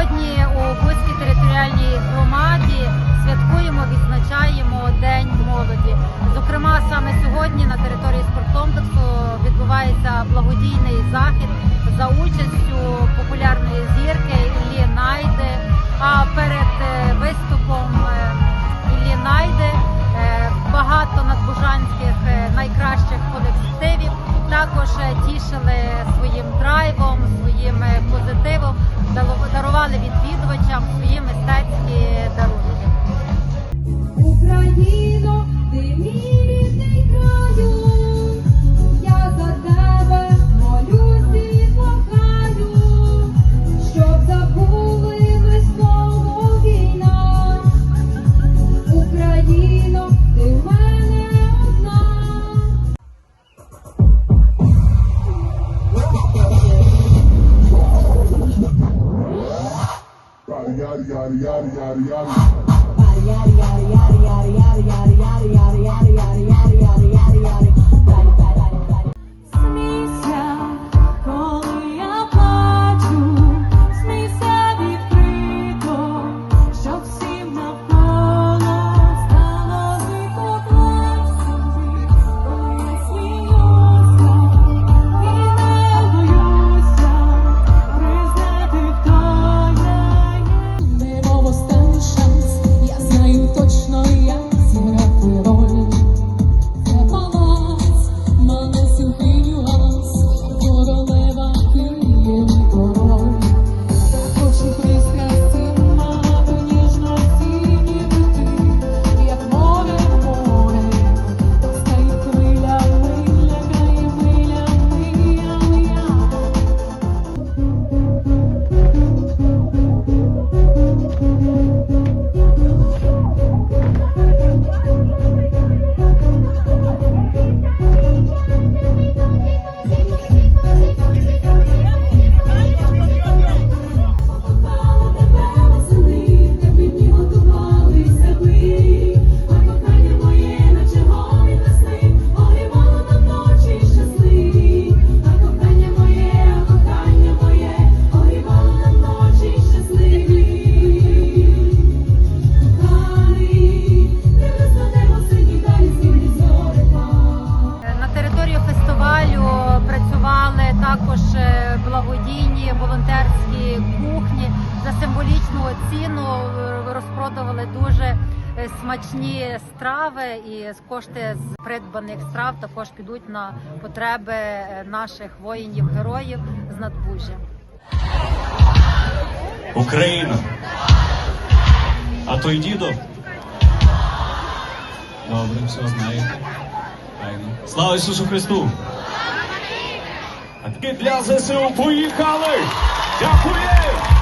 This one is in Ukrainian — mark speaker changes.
Speaker 1: Сьогодні у Бузькій територіальній громаді святкуємо, відзначаємо День молоді. Зокрема, саме сьогодні на території спорткомплексу відбувається благодійний захід за участю популярної зірки Іллі Найди. Також тішили своїм драйвом, своїм позитивом, дарували відвідувачам свої мистецькі дарунки. yar yar yar yar. Символічну ціну е, розпродавали дуже е, смачні страви, і кошти з придбаних страв також підуть на потреби е, наших воїнів-героїв з надбужжя.
Speaker 2: Україна. А той дідо? Добре, все знаєте. Слава Ісусу Христу! А таки для ЗСУ поїхали! Дякую!